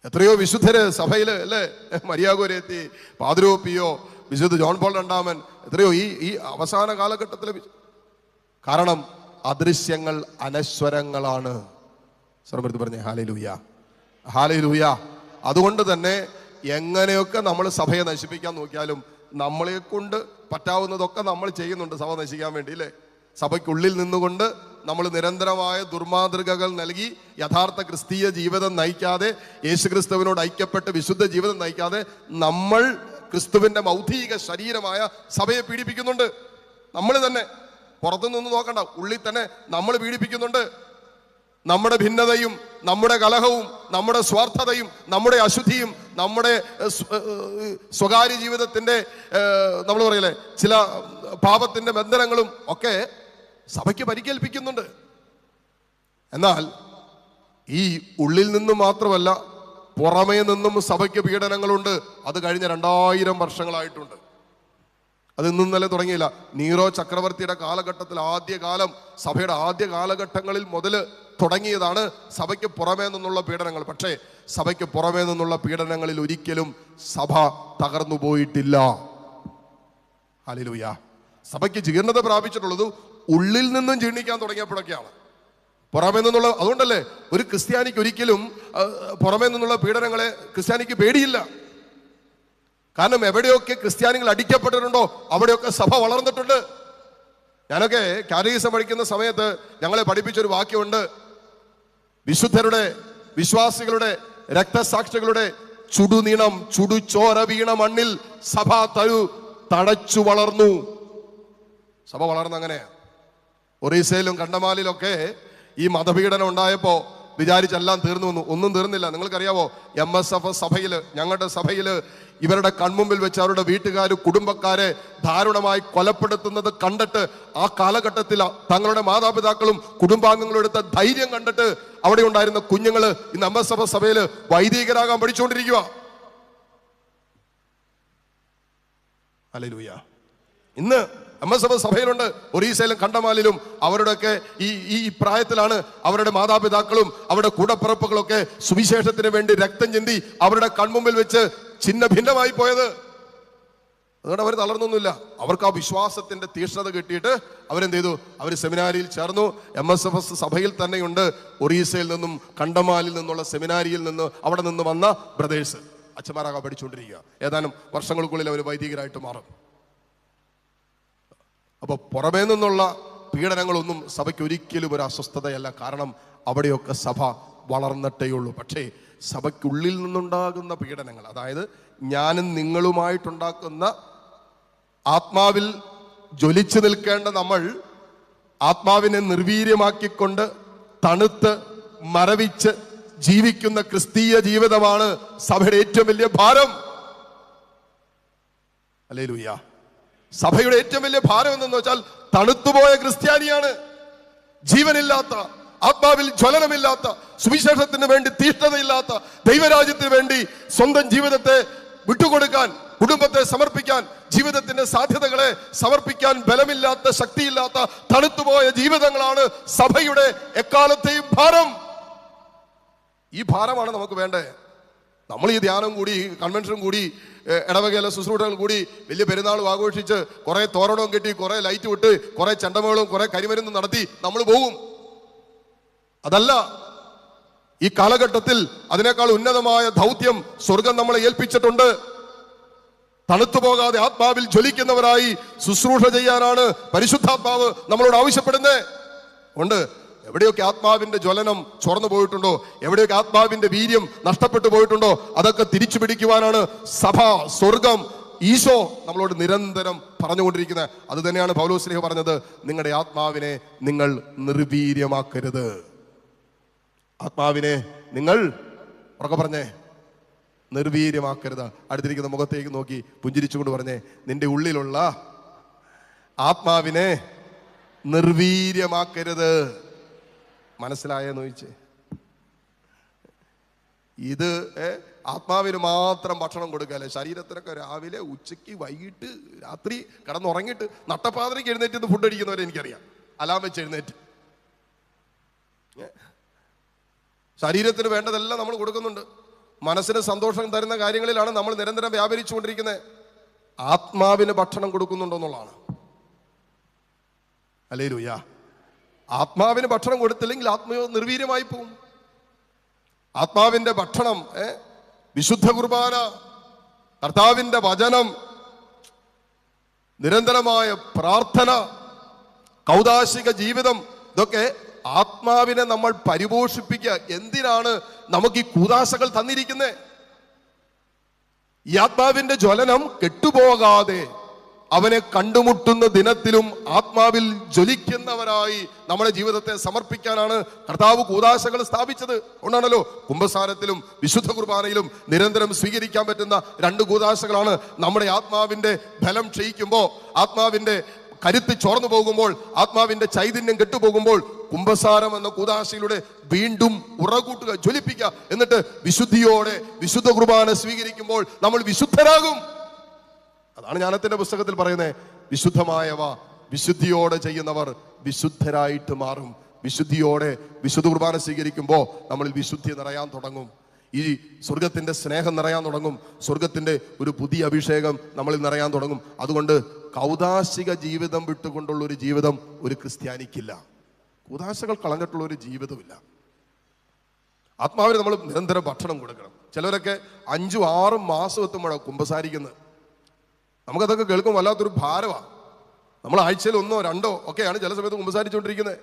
എത്രയോ വിശുദ്ധര് സഭയിൽ അല്ലേ? മരിയാഗോരെത്തി പാതിരോപ്പിയോ വിശുദ്ധ ജോൺ പോൾ രണ്ടാമൻ എത്രയോ ഈ ഈ അവസാന കാലഘട്ടത്തിലെ കാരണം അദൃശ്യങ്ങൾ അനശ്വരങ്ങളാണ്. സർവൃത്തി പറഞ്ഞേ ഹാലി ലൂയ അതുകൊണ്ട് തന്നെ എങ്ങനെയൊക്കെ നമ്മൾ സഭയെ നശിപ്പിക്കാൻ നോക്കിയാലും നമ്മളെ കൊണ്ട് പറ്റാവുന്നതൊക്കെ നമ്മൾ ചെയ്യുന്നുണ്ട് സഭ നശിക്കാൻ വേണ്ടി അല്ലേ? സഭയ്ക്കുള്ളിൽ നിന്നുകൊണ്ട് നമ്മൾ നിരന്തരമായ ദുർമാതൃകകൾ നൽകി യഥാർത്ഥ ക്രിസ്തീയ ജീവിതം നയിക്കാതെ യേശുക്രിസ്തുവിനോട് ഐക്യപ്പെട്ട് വിശുദ്ധ ജീവിതം നയിക്കാതെ നമ്മൾ ക്രിസ്തുവിന്റെ മൗദ്ധിക ശരീരമായ സഭയെ പീഡിപ്പിക്കുന്നുണ്ട്. നമ്മൾ തന്നെ പുറത്തുനിന്ന് നോക്കണ്ട ഉള്ളിൽ തന്നെ നമ്മൾ പീഡിപ്പിക്കുന്നുണ്ട്. നമ്മുടെ ഭിന്നതയും നമ്മുടെ കലഹവും നമ്മുടെ സ്വാർത്ഥതയും നമ്മുടെ അശുദ്ധിയും നമ്മുടെ സ്വകാര്യ ജീവിതത്തിന്റെ നമ്മൾ പറയലേ ചില പാപത്തിന്റെ ബന്ധനങ്ങളും ഒക്കെ സഭയ്ക്ക് പരിക്കേൽപ്പിക്കുന്നുണ്ട്. എന്നാൽ ഈ ഉള്ളിൽ നിന്നും മാത്രമല്ല പുറമേ നിന്നും സഭയ്ക്ക് പീഡനങ്ങളുണ്ട്. അത് കഴിഞ്ഞ രണ്ടായിരം വർഷങ്ങളായിട്ടുണ്ട്. അത് ഇന്നും ഇന്നലെ തുടങ്ങിയില്ല. നീറോ ചക്രവർത്തിയുടെ കാലഘട്ടത്തിൽ ആദ്യകാലം സഭയുടെ ആദ്യ കാലഘട്ടങ്ങളിൽ മുതൽ തുടങ്ങിയതാണ് സഭയ്ക്ക് പുറമേ നിന്നുള്ള പീഡനങ്ങൾ. പക്ഷേ സഭയ്ക്ക് പുറമേ നിന്നുള്ള പീഡനങ്ങളിൽ ഒരിക്കലും സഭ തകർന്നു പോയിട്ടില്ല. ഹല്ലേലൂയ. സഭയ്ക്ക് ജീർണത പ്രാപിച്ചിട്ടുള്ളത് ഉള്ളിൽ നിന്നും ജീർണിക്കാൻ തുടങ്ങിയപ്പോഴൊക്കെയാണ്. പുറമേ നിന്നുള്ള അതുകൊണ്ടല്ലേ ഒരു ക്രിസ്ത്യാനിക്ക് ഒരിക്കലും പുറമേ നിന്നുള്ള പീഡനങ്ങളെ ക്രിസ്ത്യാനിക്ക് പേടിയില്ല. കാരണം എവിടെയൊക്കെ ക്രിസ്ത്യാനികൾ അടിക്കപ്പെട്ടിട്ടുണ്ടോ അവിടെയൊക്കെ സഭ വളർന്നിട്ടുണ്ട്. ഞാനൊക്കെ കാരീസം പഠിക്കുന്ന സമയത്ത് ഞങ്ങളെ പഠിപ്പിച്ചൊരു വാക്യമുണ്ട്. വിശുദ്ധരുടെ വിശ്വാസികളുടെ രക്തസാക്ഷികളുടെ ചുടുനീണം ചുടുചോര വീണ മണ്ണിൽ സഭ തരു തടച്ചു വളർന്നു. സഭ വളർന്ന അങ്ങനെ ഒറീസയിലും കണ്ടമാലിലൊക്കെ ഈ മതപീഡനം ഉണ്ടായപ്പോ വിചാരിച്ചെല്ലാം തീർന്നു വന്നു. ഒന്നും തീർന്നില്ല. നിങ്ങൾക്കറിയാവോ? എം എസ് എഫ് സഭയിൽ ഞങ്ങളുടെ സഭയിൽ ഇവരുടെ കൺമുമ്പിൽ വെച്ച് അവരുടെ വീട്ടുകാർ കുടുംബക്കാരെ ദാരുണമായി കൊലപ്പെടുത്തുന്നത് കണ്ടിട്ട് ആ കാലഘട്ടത്തിൽ തങ്ങളുടെ മാതാപിതാക്കളും കുടുംബാംഗങ്ങളും എടുത്ത ധൈര്യം കണ്ടിട്ട് അവിടെ ഉണ്ടായിരുന്ന കുഞ്ഞുങ്ങൾ ഇന്ന് എം എസ് എഫ് സഭയിൽ വൈദികരാകാൻ പഠിച്ചുകൊണ്ടിരിക്കുക അല്ലെ ഇന്ന് എം എസ് എഫ് സഭയിലുണ്ട് ഒറീസയിലും കണ്ടമാലിലും അവരുടെയൊക്കെ ഈ ഈ പ്രായത്തിലാണ് അവരുടെ മാതാപിതാക്കളും അവരുടെ കൂടപ്പിറപ്പുകളൊക്കെ സുവിശേഷത്തിന് വേണ്ടി രക്തം ചിന്തി അവരുടെ കൺമുമ്പിൽ വെച്ച് ചിന്ന ഭിന്നമായി പോയത്. അതുകൊണ്ട് അവർ തളർന്നൊന്നുമില്ല. അവർക്ക് ആ വിശ്വാസത്തിന്റെ തീക്ഷ്ണത കിട്ടിയിട്ട് അവരെന്ത് ചെയ്തു? അവർ സെമിനാരിയിൽ ചേർന്നു. എം എസ് എഫ് എസ് സഭയിൽ തന്നെയുണ്ട് ഒറീസയിൽ നിന്നും കണ്ടമാലിൽ നിന്നുള്ള സെമിനാരിയിൽ നിന്ന് അവിടെ നിന്ന് വന്ന ബ്രദേഴ്സ്. അച്ഛന്മാരാകാൻ പഠിച്ചുകൊണ്ടിരിക്കുക. ഏതാനും വർഷങ്ങൾക്കുള്ളിൽ അവർ വൈദികരായിട്ട് മാറും. അപ്പോൾ പുറമേ നിന്നുള്ള പീഡനങ്ങളൊന്നും സഭയ്ക്ക് ഒരിക്കലും ഒരു അസ്വസ്ഥതയല്ല. കാരണം അവിടെയൊക്കെ സഭ വളർന്നിട്ടേയുള്ളൂ പക്ഷേ സഭയ്ക്കുള്ളിൽ നിന്നുണ്ടാകുന്ന പീഡനങ്ങൾ അതായത് ഞാനും നിങ്ങളുമായിട്ടുണ്ടാക്കുന്ന ആത്മാവിൽ ജ്വലിച്ചു നിൽക്കേണ്ട നമ്മൾ ആത്മാവിനെ നിർവീര്യമാക്കിക്കൊണ്ട് തണുത്ത് മരവിച്ച് ജീവിക്കുന്ന ക്രിസ്തീയ ജീവിതമാണ് സഭയുടെ ഏറ്റവും വലിയ ഭാരം. അല്ലേ ലൂയ്യ സഭയുടെ ഏറ്റവും വലിയ ഭാരം എന്തെന്ന് വെച്ചാൽ തണുത്തുപോയ ക്രിസ്ത്യാനിയാണ്. ജീവനില്ലാത്ത ആത്മാവിൽ ജ്വലനമില്ലാത്ത സുവിശേഷത്തിന് വേണ്ടി തീഷ്ണതയില്ലാത്ത ദൈവരാജ്യത്തിന് വേണ്ടി സ്വന്തം ജീവിതത്തെ വിട്ടുകൊടുക്കാൻ കുടുംബത്തെ സമർപ്പിക്കാൻ ജീവിതത്തിന്റെ സാധ്യതകളെ സമർപ്പിക്കാൻ ബലമില്ലാത്ത ശക്തിയില്ലാത്ത തണുത്തുപോയ ജീവിതങ്ങളാണ് സഭയുടെ എക്കാലത്തെയും ഭാരം. ഈ ഭാരമാണ് നമുക്ക് വേണ്ടത്. നമ്മൾ ഈ ധ്യാനം കൂടി കൺവെൻഷനും കൂടി ഇടവകയിലെ ശുശ്രൂഷകൾ കൂടി വലിയ പെരുന്നാളും ആഘോഷിച്ച് കുറേ തോരണവും കെട്ടി കുറേ ലൈറ്റ് വിട്ട് കുറേ ചെണ്ടമേളും കുറേ കരിമരുന്നും നടത്തി നമ്മൾ പോകും. അതല്ല ഈ കാലഘട്ടത്തിൽ അതിനേക്കാൾ ഉന്നതമായ ദൗത്യം സ്വർഗം നമ്മളെ ഏൽപ്പിച്ചിട്ടുണ്ട്. തണുത്തു പോകാതെ ആത്മാവിൽ ജ്വലിക്കുന്നവരായി ശുശ്രൂഷ ചെയ്യാനാണ് പരിശുദ്ധാത്മാവ് നമ്മളോട് ആവശ്യപ്പെടുന്നത്. ഉണ്ട്. എവിടെയൊക്കെ ആത്മാവിന്റെ ജ്വലനം ചോർന്നു പോയിട്ടുണ്ടോ? എവിടെയൊക്കെ ആത്മാവിന്റെ വീര്യം നഷ്ടപ്പെട്ടു പോയിട്ടുണ്ടോ? അതൊക്കെ തിരിച്ചു പിടിക്കുവാനാണ് സഭ സ്വർഗം ഈശോ നമ്മളോട് നിരന്തരം പറഞ്ഞുകൊണ്ടിരിക്കുന്നത്. അത് തന്നെയാണ് പൗലോസ്ലേഹ പറഞ്ഞത്. നിങ്ങളുടെ ആത്മാവിനെ നിങ്ങൾ നിർവീര്യമാക്കരുത്. ആത്മാവിനെ നിങ്ങൾ ഉറക്കെ പറഞ്ഞേ നിർവീര്യമാക്കരുത്. അടുത്തിരിക്കുന്ന മുഖത്തേക്ക് നോക്കി പുഞ്ചിരിച്ചുകൊണ്ട് പറഞ്ഞേ നിന്റെ ഉള്ളിലുള്ള ആത്മാവിനെ നിർവീര്യമാക്കരുത്. മനസ്സിലായെന്ന് ചോദിച്ചേ? ഇത് ആത്മാവിന് മാത്രം ഭക്ഷണം കൊടുക്കല്ലേ? ശരീരത്തിനൊക്കെ രാവിലെ ഉച്ചയ്ക്ക് വൈകിട്ട് രാത്രി കിടന്നുറങ്ങിയിട്ട് നട്ടപ്പാതിരിക്ക് എഴുന്നേറ്റ് ഫുഡ് അടിക്കുന്നവരെ എനിക്കറിയാം. അലാം വെച്ച് എഴുന്നേറ്റ്. ശരീരത്തിന് വേണ്ടതെല്ലാം നമ്മൾ കൊടുക്കുന്നുണ്ട്. മനസ്സിന് സന്തോഷം തരുന്ന കാര്യങ്ങളിലാണ് നമ്മൾ നിരന്തരം വ്യാപരിച്ചുകൊണ്ടിരിക്കുന്നത്. ആത്മാവിന് ഭക്ഷണം കൊടുക്കുന്നുണ്ടോ എന്നുള്ളതാണ്. അല്ലേ ലൂയ ആത്മാവിന് ഭക്ഷണം കൊടുത്തില്ലെങ്കിൽ ആത്മയോ നിർവീര്യമായി പോകും ആത്മാവിന്റെ ഭക്ഷണം വിശുദ്ധ കുർബാന കർത്താവിന്റെ വചനം നിരന്തരമായ പ്രാർത്ഥന കൗതാശിക ജീവിതം ഇതൊക്കെ ആത്മാവിനെ നമ്മൾ പരിപോഷിപ്പിക്കുക. എന്തിനാണ് നമുക്ക് ഈ കൂതാശകൾ തന്നിരിക്കുന്നത് ഈ ആത്മാവിന്റെ ജ്വലനം കെട്ടുപോകാതെ അവനെ കണ്ടുമുട്ടുന്ന ദിനത്തിലും ആത്മാവിൽ ജ്വലിക്കുന്നവരായി നമ്മുടെ ജീവിതത്തെ സമർപ്പിക്കാനാണ് കർത്താവ് കൂതാശകൾ സ്ഥാപിച്ചത്. കൊണ്ടാണല്ലോ കുംഭസാരത്തിലും വിശുദ്ധ കുർബാനയിലും നിരന്തരം സ്വീകരിക്കാൻ പറ്റുന്ന രണ്ട് കൂതാശകളാണ് നമ്മുടെ ആത്മാവിന്റെ ബലം ക്ഷയിക്കുമ്പോൾ ആത്മാവിന്റെ കരുത്ത് ചോർന്നു പോകുമ്പോൾ ആത്മാവിന്റെ ചൈതന്യം കെട്ടുപോകുമ്പോൾ കുംഭസാരം എന്ന കൂതാശയിലൂടെ വീണ്ടും ഉറകൂട്ടുക ജ്വലിപ്പിക്കുക. എന്നിട്ട് വിശുദ്ധിയോടെ വിശുദ്ധ കുർബാന സ്വീകരിക്കുമ്പോൾ നമ്മൾ വിശുദ്ധരാകും. അതാണ് ജ്ഞാനത്തിന്റെ പുസ്തകത്തിൽ പറയുന്നത് വിശുദ്ധമായവ വിശുദ്ധിയോടെ ചെയ്യുന്നവർ വിശുദ്ധരായിട്ട് മാറും. വിശുദ്ധിയോടെ വിശുദ്ധ കുർബാന സ്വീകരിക്കുമ്പോൾ നമ്മളിൽ വിശുദ്ധി നിറയാൻ തുടങ്ങും. ഈ സ്വർഗത്തിന്റെ സ്നേഹം നിറയാൻ തുടങ്ങും. സ്വർഗത്തിന്റെ ഒരു പുതിയ അഭിഷേകം നമ്മളിൽ നിറയാൻ തുടങ്ങും. അതുകൊണ്ട് കൗതാശിക ജീവിതം വിട്ടുകൊണ്ടുള്ള ഒരു ജീവിതം ഒരു ക്രിസ്ത്യാനിക്കില്ല. കൗതാശകൾ കളഞ്ഞിട്ടുള്ള ഒരു ജീവിതമില്ല. ആത്മാവിന് നമ്മൾ നിരന്തരം ഭക്ഷണം കൊടുക്കണം. ചിലരൊക്കെ അഞ്ചും ആറും മാസം എത്തുമ്പോഴാണ് കുമ്പസാരിക്കുന്നത്. നമുക്കതൊക്കെ കേൾക്കും വല്ലാത്തൊരു ഭാരമാണ് നമ്മൾ ആഴ്ചയിൽ ഒന്നോ രണ്ടോ ഒക്കെയാണ് ചില സമയത്ത് കുമ്പസാരിച്ചുകൊണ്ടിരിക്കുന്നത്.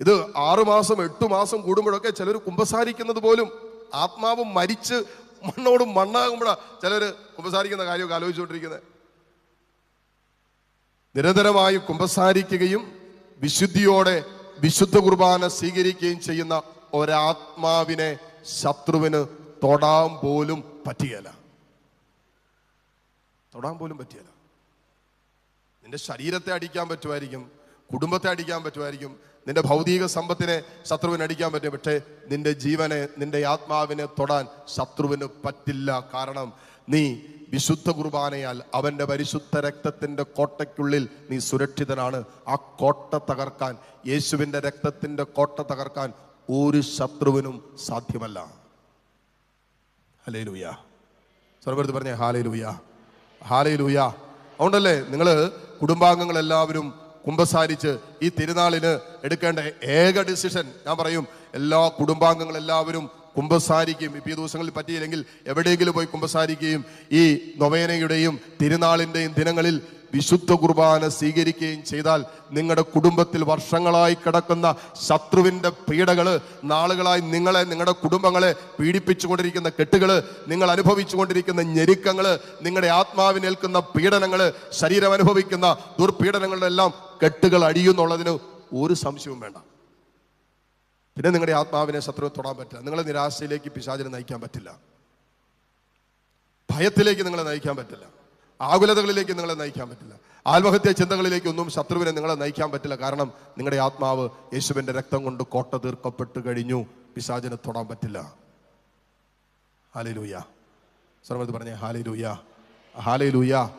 ഇത് ആറുമാസം എട്ടു മാസം കൂടുമ്പോഴൊക്കെ ചിലർ കുമ്പസാരിക്കുന്നത് പോലും ആത്മാവ് മരിച്ച് മണ്ണോട് മണ്ണാകുമ്പോഴാണ് ചിലർ കുമ്പസാരിക്കുന്ന കാര്യമൊക്കെ ആലോചിച്ചുകൊണ്ടിരിക്കുന്നത്. നിരന്തരമായി കുമ്പസാരിക്കുകയും വിശുദ്ധിയോടെ വിശുദ്ധ കുർബാന സ്വീകരിക്കുകയും ചെയ്യുന്ന ഒരാത്മാവിനെ ശത്രുവിന് തൊടാൻ പോലും പറ്റുകയില്ല. തൊടാൻ പോലും പറ്റിയല്ല. നിന്റെ ശരീരത്തെ അടിക്കാൻ പറ്റുമായിരിക്കും കുടുംബത്തെ അടിക്കാൻ പറ്റുമായിരിക്കും നിന്റെ ഭൗതിക സമ്പത്തിനെ ശത്രുവിന് അടിക്കാൻ പറ്റും. പക്ഷേ നിന്റെ ജീവനെ നിന്റെ ആത്മാവിനെ തൊടാൻ ശത്രുവിന് പറ്റില്ല. കാരണം നീ വിശുദ്ധ കുർബാനയാൽ അവന്റെ പരിശുദ്ധ രക്തത്തിന്റെ കോട്ടയ്ക്കുള്ളിൽ നീ സുരക്ഷിതനാണ്. ആ കോട്ട തകർക്കാൻ യേശുവിന്റെ രക്തത്തിന്റെ കോട്ട തകർക്കാൻ ഒരു ശത്രുവിനും സാധ്യമല്ല. ഹലേ ലൂയ സർവരത്ത് പറഞ്ഞേ ഹാലേ ലൂയ ഹാലേ ലൂയ അതുകൊണ്ടല്ലേ നിങ്ങൾ കുടുംബാംഗങ്ങളെല്ലാവരും കുമ്പസാരിച്ച് ഈ തിരുനാളിന് എടുക്കേണ്ട ഏക ഡിസിഷൻ ഞാൻ പറയും എല്ലാ കുടുംബാംഗങ്ങളെല്ലാവരും കുമ്പസാരിക്കും. ഇപ്പം ഈ ദിവസങ്ങളിൽ പറ്റിയില്ലെങ്കിൽ എവിടെയെങ്കിലും പോയി കുമ്പസാരിക്കുകയും ഈ നൊവേനയുടെയും തിരുനാളിന്റെയും ദിനങ്ങളിൽ വിശുദ്ധ കുർബാന സ്വീകരിക്കുകയും ചെയ്താൽ നിങ്ങളുടെ കുടുംബത്തിൽ വർഷങ്ങളായി കിടക്കുന്ന ശത്രുവിന്റെ പീഡകൾ നാളുകളായി നിങ്ങളെ നിങ്ങളുടെ കുടുംബങ്ങളെ പീഡിപ്പിച്ചുകൊണ്ടിരിക്കുന്ന കെട്ടുകൾ നിങ്ങൾ അനുഭവിച്ചുകൊണ്ടിരിക്കുന്ന ഞെരുക്കങ്ങൾ നിങ്ങളുടെ ആത്മാവിനേൽക്കുന്ന പീഡനങ്ങൾ ശരീരം അനുഭവിക്കുന്ന ദുർപീഡനങ്ങളുടെ എല്ലാം കെട്ടുകൾ അടിയുന്നുള്ളതിന് ഒരു സംശയവും വേണ്ട. പിന്നെ നിങ്ങളുടെ ആത്മാവിനെ ശത്രു തൊടാൻ പറ്റില്ല. നിങ്ങളെ നിരാശയിലേക്ക് പിശാചിനെ നയിക്കാൻ പറ്റില്ല. ഭയത്തിലേക്ക് നിങ്ങളെ നയിക്കാൻ പറ്റില്ല. ആകുലതകളിലേക്ക് നിങ്ങളെ നയിക്കാൻ പറ്റില്ല. ആത്മഹത്യ ചിന്തകളിലേക്ക് ഒന്നും ശത്രുവിനെ നിങ്ങളെ നയിക്കാൻ പറ്റില്ല. കാരണം നിങ്ങളുടെ ആത്മാവ് യേശുവിന്റെ രക്തം കൊണ്ട് കോട്ട തീർക്കപ്പെട്ട് കഴിഞ്ഞു. പിശാചിനെ തൊടാൻ പറ്റില്ല. ഹാലയിലൂയ സർവത്ത് പറഞ്ഞേ ഹാലയിലൂയ ഹാലയിലൂയ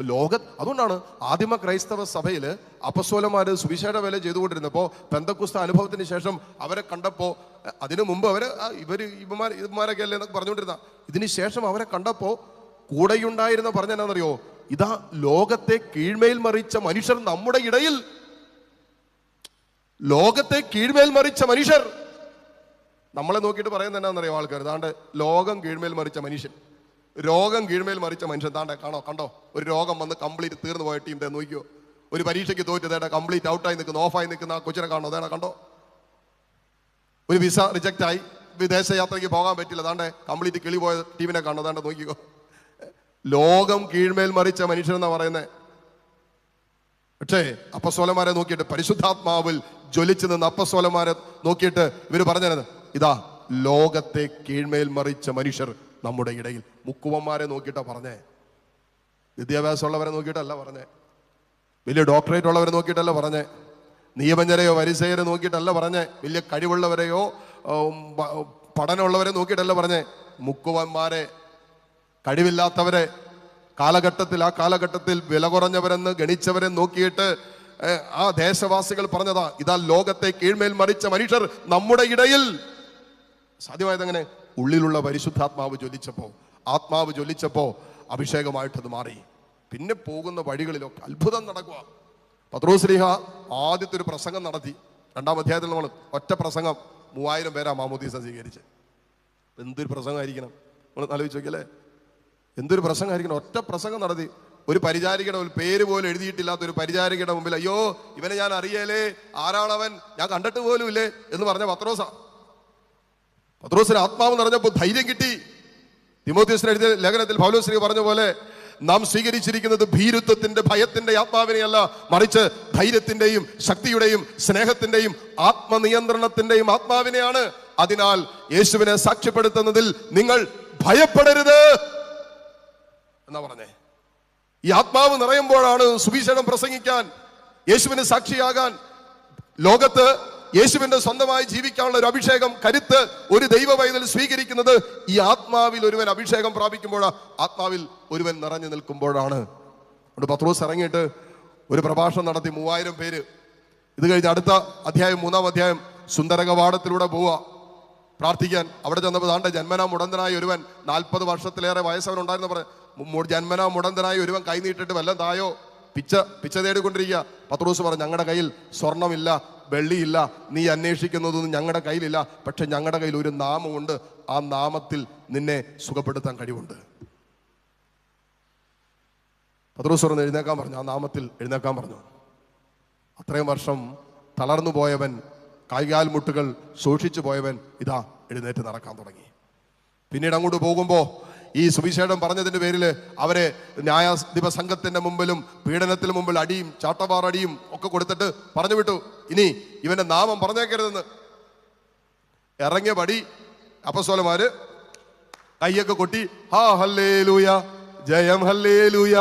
ലോക അതുകൊണ്ടാണ് ആദിമ ക്രൈസ്തവ സഭയിൽ അപസ്വലമാർ സുവിശേഷ വേല ചെയ്തുകൊണ്ടിരുന്നപ്പോൾ പെന്തക്കുസ്ത അനുഭവത്തിന് ശേഷം അവരെ കണ്ടപ്പോൾ അതിനു മുമ്പ് അവർ ഇവർ ഇവന്മാർ ഇവന്മാരൊക്കെ അല്ലേ എന്നൊക്കെ പറഞ്ഞുകൊണ്ടിരുന്ന ഇതിനു ശേഷം അവരെ കണ്ടപ്പോൾ കൂടെയുണ്ടായിരുന്ന പറഞ്ഞ ഇതാ ലോകത്തെ കീഴ്മേൽ മറിച്ച മനുഷ്യർ നമ്മുടെ ഇടയിൽ. ലോകത്തെ കീഴ്മേൽ മറിച്ച മനുഷ്യർ. നമ്മളെ നോക്കിയിട്ട് പറയുന്നത് എന്നാണെന്നറിയോ ആൾക്കാർ? താണ്ട് ലോകം കീഴ്മേൽ മറിച്ച മനുഷ്യൻ. രോഗം കീഴ്മേൽ മറിച്ച മനുഷ്യൻ. താണ്ടെ കാണോ? കണ്ടോ? ഒരു രോഗം വന്ന് കംപ്ലീറ്റ് തീർന്നു പോയ ടീം ദേ നോക്കിയോ ഒരു പരീക്ഷയ്ക്ക് തോറ്റ് തേടാ കംപ്ലീറ്റ് ഔട്ടായി നിൽക്കുന്ന ഓഫായി നിൽക്കുന്ന. ആ കൊച്ചിനെ കാണോ തേടാ കണ്ടോ? ഒരു വിസ റിജക്റ്റ് ആയി. വിദേശ യാത്രയ്ക്ക് പോകാൻ പറ്റില്ല. താണ്ടെ കംപ്ലീറ്റ് കിളി പോയ ടീമിനെ കാണോ താണ്ടെ നോക്കിക്കോ. ലോകം കീഴ്മേൽ മറിച്ച മനുഷ്യൻ എന്നാ പറയുന്നത് പക്ഷേ അപ്പസ്വലന്മാരെ നോക്കിയിട്ട് പരിശുദ്ധാത്മാവിൽ ജ്വലിച്ചു നിന്ന് അപ്പസ്വലന്മാരെ നോക്കിയിട്ട് ഇവർ പറഞ്ഞത് ഇതാ ലോകത്തെ കീഴ്മേൽ മറിച്ച മനുഷ്യർ നമ്മുടെ ഇടയിൽ. മുക്കുവന്മാരെ നോക്കിയിട്ടാ പറഞ്ഞേ. വിദ്യാഭ്യാസമുള്ളവരെ നോക്കിയിട്ടല്ല പറഞ്ഞേ. വലിയ ഡോക്ടറേറ്റ് ഉള്ളവരെ നോക്കിയിട്ടല്ല പറഞ്ഞേ. നിയമജ്ഞരെയോ വരിസയരെ നോക്കിയിട്ടല്ല പറഞ്ഞേ. വലിയ കഴിവുള്ളവരെയോ പഠനമുള്ളവരെ നോക്കിയിട്ടല്ല പറഞ്ഞേ. മുക്കുവന്മാരെ കഴിവില്ലാത്തവരെ കാലഘട്ടത്തിൽ ആ കാലഘട്ടത്തിൽ വില കുറഞ്ഞവരെന്ന് ഗണിച്ചവരെ നോക്കിയിട്ട് ആ ദേശവാസികൾ പറഞ്ഞതാ ഇതാ ലോകത്തെ കീഴ്മേൽ മറിച്ച മനുഷ്യർ നമ്മുടെ ഇടയിൽ. സാധ്യമായത് എങ്ങനെ ഉള്ളിലുള്ള പരിശുദ്ധാത്മാവ് ജ്വലിച്ചപ്പോ ആത്മാവ് ജ്വലിച്ചപ്പോ അഭിഷേകമായിട്ടത് മാറി. പിന്നെ പോകുന്ന വഴികളിലൊക്കെ അത്ഭുതം നടക്കുക പത്രോസ്ലിഹ ആദ്യത്തെ ഒരു പ്രസംഗം നടത്തി. രണ്ടാം അധ്യായത്തിൽ നമ്മൾ ഒറ്റ പ്രസംഗം മൂവായിരം പേരാ മാമോദീസ സ്വീകരിച്ച് എന്തൊരു പ്രസംഗമായിരിക്കണം? നമ്മൾ ആലോചിച്ച് നോക്കിയല്ലേ? എന്തൊരു പ്രസംഗമായിരിക്കണം ഒറ്റ പ്രസംഗം നടത്തി. ഒരു പരിചാരികയുടെ ഒരു പേര് പോലും എഴുതിയിട്ടില്ലാത്ത ഒരു പരിചാരികയുടെ മുമ്പിൽ അയ്യോ ഇവനെ ഞാൻ അറിയലേ ആരാണവൻ? ഞാൻ കണ്ടിട്ട് പോലും ഇല്ലേ എന്ന് പറഞ്ഞ പത്രോസ. പത്രോസിന് ആത്മാവ് നിറഞ്ഞപ്പോൾ ധൈര്യം കിട്ടി. തിമോത്യോസിന് എഴുതിയ ലേഖനത്തിൽ പൗലോശ്രീ പറഞ്ഞ പോലെ നാം സ്വീകരിച്ചിരിക്കുന്നത് ഭീരുത്വത്തിന്റെ ഭയത്തിന്റെ ആത്മാവിനെയല്ല മറിച്ച് ധൈര്യത്തിന്റെയും ശക്തിയുടെയും സ്നേഹത്തിന്റെയും ആത്മനിയന്ത്രണത്തിന്റെയും ആത്മാവിനെയാണ്. അതിനാൽ യേശുവിനെ സാക്ഷ്യപ്പെടുത്തുന്നതിൽ നിങ്ങൾ ഭയപ്പെടരുത്. എന്നാ പറഞ്ഞേ? ഈ ആത്മാവ് നിറയുമ്പോഴാണ് സുവിശേഷം പ്രസംഗിക്കാൻ യേശുവിന് സാക്ഷിയാകാൻ ലോകത്ത് യേശുവിന്റെ സ്വന്തമായി ജീവിക്കാനുള്ള ഒരു അഭിഷേകം കരുത്ത് ഒരു ദൈവ പൈതൽ സ്വീകരിക്കുന്നത് ഈ ആത്മാവിൽ ഒരുവൻ അഭിഷേകം പ്രാപിക്കുമ്പോഴാണ് ആത്മാവിൽ ഒരുവൻ നിറഞ്ഞു നിൽക്കുമ്പോഴാണ്. അതുകൊണ്ട് പത്രോസ് ഇറങ്ങിയിട്ട് ഒരു പ്രഭാഷണം നടത്തി മൂവായിരം പേര്. ഇത് കഴിഞ്ഞ് അടുത്ത അധ്യായം മൂന്നാം അധ്യായം സുന്ദരകവാടത്തിലൂടെ പോവുക. പ്രാർത്ഥിക്കാൻ. അവിടെ ചെന്നപ്പോൾ താണ്ട ജന്മനാ മുടന്തനായ ഒരുവൻ നാൽപ്പത് വർഷത്തിലേറെ വയസ്സവൻ ഉണ്ടായിരുന്നു പറഞ്ഞു ജന്മനാ മുടന്തനായി ഒരുവൻ കൈ നീട്ടിട്ട് തായോ? പിച്ച പിച്ച തേടിക്കൊണ്ടിരിക്കുക. പത്രോസ് പറഞ്ഞു ഞങ്ങളുടെ കയ്യിൽ സ്വർണമില്ല വെള്ളിയില്ല. നീ അന്വേഷിക്കുന്നതൊന്നും ഞങ്ങളുടെ കയ്യിലില്ല. പക്ഷെ ഞങ്ങളുടെ കയ്യിൽ ഒരു നാമമുണ്ട്. ആ നാമത്തിൽ നിന്നെ സുഖപ്പെടുത്താൻ കഴിവുണ്ട്. പത്രോസ് പറഞ്ഞു എഴുന്നേക്കാൻ പറഞ്ഞു. ആ നാമത്തിൽ എഴുന്നേക്കാൻ പറഞ്ഞു. അത്രയും വർഷം തളർന്നു പോയവൻ കൈകാൽ മുട്ടുകൾ സൂക്ഷിച്ചു പോയവൻ ഇതാ എഴുന്നേറ്റ് നടക്കാൻ തുടങ്ങി. പിന്നീട് അങ്ങോട്ട് പോകുമ്പോൾ ഈ സുവിശേഷം പറഞ്ഞതിന്റെ പേരിൽ അവരെ ന്യായാധിപ സംഘത്തിന്റെ മുമ്പിലും പീഡനത്തിന് മുമ്പിൽ അടിയും ചാട്ടവാറടിയും ഒക്കെ കൊടുത്തിട്ട് പറഞ്ഞു വിട്ടു. ഇനി ഇവന്റെ നാമം പറഞ്ഞേക്കരുതെന്ന്. ഇറങ്ങിയ പടി അപ്പസോലമാര് കയ്യൊക്കെ കൊട്ടി ഹാ ഹല്ലേ ലൂയ ജയം ഹല്ലേ ലൂയ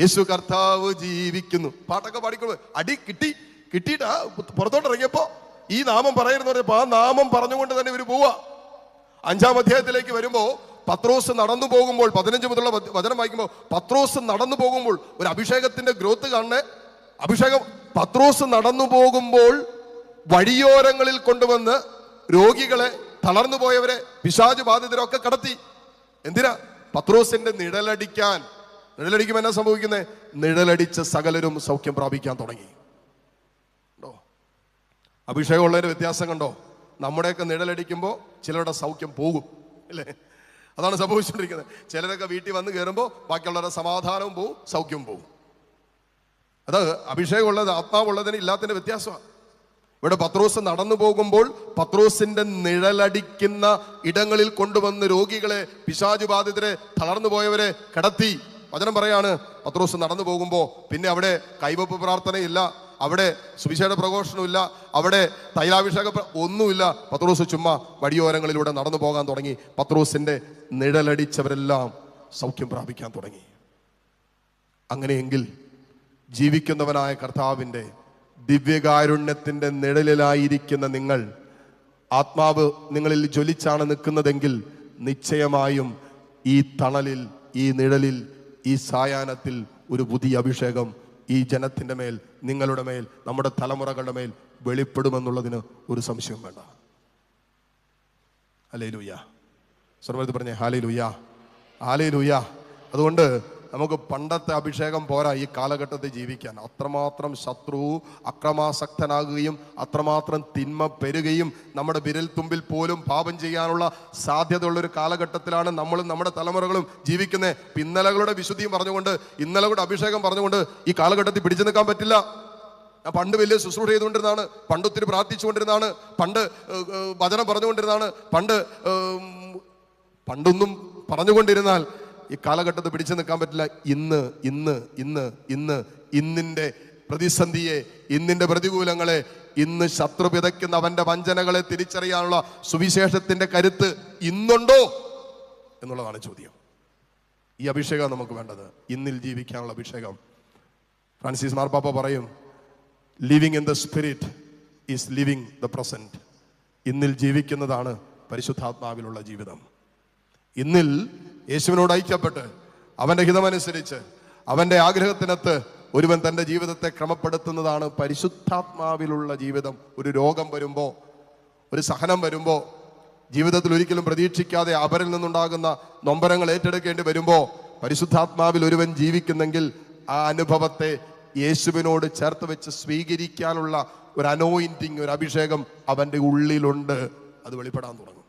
യേശു കർത്താവ് ജീവിക്കുന്നു. പാട്ടൊക്കെ പാടിക്കൊള്ളു അടി കിട്ടി കിട്ടിയിട്ട് പുറത്തോട്ട് ഇറങ്ങിയപ്പോ ഈ നാമം പറയുന്നു പറഞ്ഞപ്പോ ആ നാമം പറഞ്ഞുകൊണ്ട് തന്നെ ഇവർ പോവാ. അഞ്ചാം അധ്യായത്തിലേക്ക് വരുമ്പോ പത്രോസ് നടന്നു പോകുമ്പോൾ പതിനഞ്ച് മുതലുള്ള വച- വചനം വായിക്കുമ്പോൾ പത്രോസ് നടന്നു പോകുമ്പോൾ ഒരു അഭിഷേകത്തിന്റെ ഗ്രോത്ത് കാണണേ. അഭിഷേകം പത്രോസ് നടന്നു പോകുമ്പോൾ വഴിയോരങ്ങളിൽ കൊണ്ടുവന്ന് രോഗികളെ തളർന്നു പോയവരെ പിശാജ് ബാധിതരൊക്കെ കടത്തി. എന്തിനാ? പത്രോസിന്റെ നിഴലടിക്കാൻ. നിഴലടിക്കുമ്പോൾ എന്നാ സംഭവിക്കുന്നത് നിഴലടിച്ച് സകലരും സൗഖ്യം പ്രാപിക്കാൻ തുടങ്ങി. ഉണ്ടോ? അഭിഷേകമുള്ളതിന്റെ വ്യത്യാസം കണ്ടോ? നമ്മുടെയൊക്കെ നിഴലടിക്കുമ്പോൾ ചിലരുടെ സൗഖ്യം പോകും അല്ലേ? അതാണ് സംഭവിച്ചുകൊണ്ടിരിക്കുന്നത്. ചിലരൊക്കെ വീട്ടിൽ വന്ന് കയറുമ്പോൾ ബാക്കിയുള്ളവരുടെ സമാധാനവും പോവും സൗഖ്യവും പോവും. അത് അഭിഷേകമുള്ളത് ആത്മാവുള്ളതിന് ഇല്ലാത്തതിന്റെ വ്യത്യാസമാണ്. ഇവിടെ പത്രോസ് നടന്നു പോകുമ്പോൾ പത്രോസിന്റെ നിഴലടിക്കുന്ന ഇടങ്ങളിൽ കൊണ്ടുവന്ന് രോഗികളെ പിശാചു ബാധിതരെ തളർന്നു പോയവരെ കടത്തി. വചനം പറയാണ് പത്രോസ് നടന്നു പോകുമ്പോൾ പിന്നെ അവിടെ കൈവപ്പ് പ്രാർത്ഥനയില്ല. അവിടെ സുവിശേഷ പ്രഘോഷണമില്ല അവിടെ തൈലാഭിഷേക ഒന്നുമില്ല. പത്രോസ് ചുമ്മാ വഴിയോരങ്ങളിലൂടെ നടന്നു പോകാൻ തുടങ്ങി. പത്രോസിന്റെ നിഴലടിച്ചവരെല്ലാം സൗഖ്യം പ്രാപിക്കാൻ തുടങ്ങി. അങ്ങനെയെങ്കിൽ ജീവിക്കുന്നവനായ കർത്താവിന്റെ ദിവ്യകാരുണ്യത്തിന്റെ നിഴലിലായിരിക്കുന്ന നിങ്ങൾ ആത്മാവ് നിങ്ങളിൽ ജ്വലിച്ചാണ് നിൽക്കുന്നതെങ്കിൽ നിശ്ചയമായും ഈ തണലിൽ ഈ നിഴലിൽ ഈ സായാഹ്നത്തിൽ ഒരു പുതിയ അഭിഷേകം ഈ ജനത്തിന്റെ മേൽ നിങ്ങളുടെ മേൽ നമ്മുടെ തലമുറകളുടെ മേൽ വെളിപ്പെടുമെന്നുള്ളതിന് ഒരു സംശയം വേണ്ട. അലേ ലൂയ സർവത്ത് പറഞ്ഞേ ഹാലേ ലൂയ ഹാലേ ലൂയ അതുകൊണ്ട് നമുക്ക് പണ്ടത്തെ അഭിഷേകം പോരാ ഈ കാലഘട്ടത്തിൽ ജീവിക്കാൻ. അത്രമാത്രം ശത്രു അക്രമാസക്തനാകുകയും അത്രമാത്രം തിന്മ പെരുകയും നമ്മുടെ വിരൽ തുമ്പിൽ പോലും പാപം ചെയ്യാനുള്ള സാധ്യതയുള്ള ഒരു കാലഘട്ടത്തിലാണ് നമ്മളും നമ്മുടെ തലമുറകളും ജീവിക്കുന്നത്. പിന്നലകളുടെ വിശുദ്ധിയും പറഞ്ഞുകൊണ്ട് ഇന്നലകളുടെ അഭിഷേകം പറഞ്ഞുകൊണ്ട് ഈ കാലഘട്ടത്തിൽ പിടിച്ചു നിൽക്കാൻ പറ്റില്ല. ഞാൻ പണ്ട് വലിയ ശുശ്രൂഷ ചെയ്തുകൊണ്ടിരുന്നതാണ് പണ്ട് ഒത്തിരി പ്രാർത്ഥിച്ചുകൊണ്ടിരുന്നതാണ് പണ്ട് വചനം പറഞ്ഞുകൊണ്ടിരുന്നതാണ് പണ്ട് പണ്ടൊന്നും പറഞ്ഞുകൊണ്ടിരുന്നാൽ ഈ കാലഘട്ടത്തിൽ പിടിച്ചു നിൽക്കാൻ പറ്റില്ല. ഇന്ന് ഇന്ന് ഇന്ന് ഇന്ന് ഇന്നിന്റെ പ്രതിസന്ധിയെ ഇന്നിന്റെ പ്രതികൂലങ്ങളെ ഇന്ന് ശത്രു വിതയ്ക്കുന്ന അവന്റെ വഞ്ചനകളെ തിരിച്ചറിയാനുള്ള സുവിശേഷത്തിന്റെ കരുത്ത് ഇന്നുണ്ടോ എന്നുള്ളതാണ് ചോദ്യം. ഈ അഭിഷേകം നമുക്ക് വേണ്ടത്. ഇന്നിൽ ജീവിക്കാനുള്ള അഭിഷേകം. ഫ്രാൻസിസ് മാർപ്പാപ്പ പറയും living in the spirit is living the present ഇന്നിൽ ജീവിക്കുന്നതാണ് പരിശുദ്ധാത്മാവിലുള്ള ജീവിതം. ഇന്നിൽ യേശുവിനോട് ഐക്യപ്പെട്ട് അവന്റെ ഹിതമനുസരിച്ച് അവന്റെ ആഗ്രഹത്തിനത്ത് ഒരുവൻ തന്റെ ജീവിതത്തെ ക്രമപ്പെടുത്തുന്നതാണ് പരിശുദ്ധാത്മാവിലുള്ള ജീവിതം. ഒരു രോഗം വരുമ്പോ ഒരു സഹനം വരുമ്പോ ജീവിതത്തിൽ ഒരിക്കലും പ്രതീക്ഷിക്കാതെ അവരിൽ നിന്നുണ്ടാകുന്ന നൊമ്പരങ്ങൾ ഏറ്റെടുക്കേണ്ടി വരുമ്പോ പരിശുദ്ധാത്മാവിൽ ഒരുവൻ ജീവിക്കുന്നെങ്കിൽ ആ അനുഭവത്തെ യേശുവിനോട് ചേർത്ത് വെച്ച് സ്വീകരിക്കാനുള്ള ഒരു അനോയിന്റിങ് ഒരു അഭിഷേകം അവന്റെ ഉള്ളിലുണ്ട്. അത് വെളിപ്പെടാൻ തുടങ്ങും.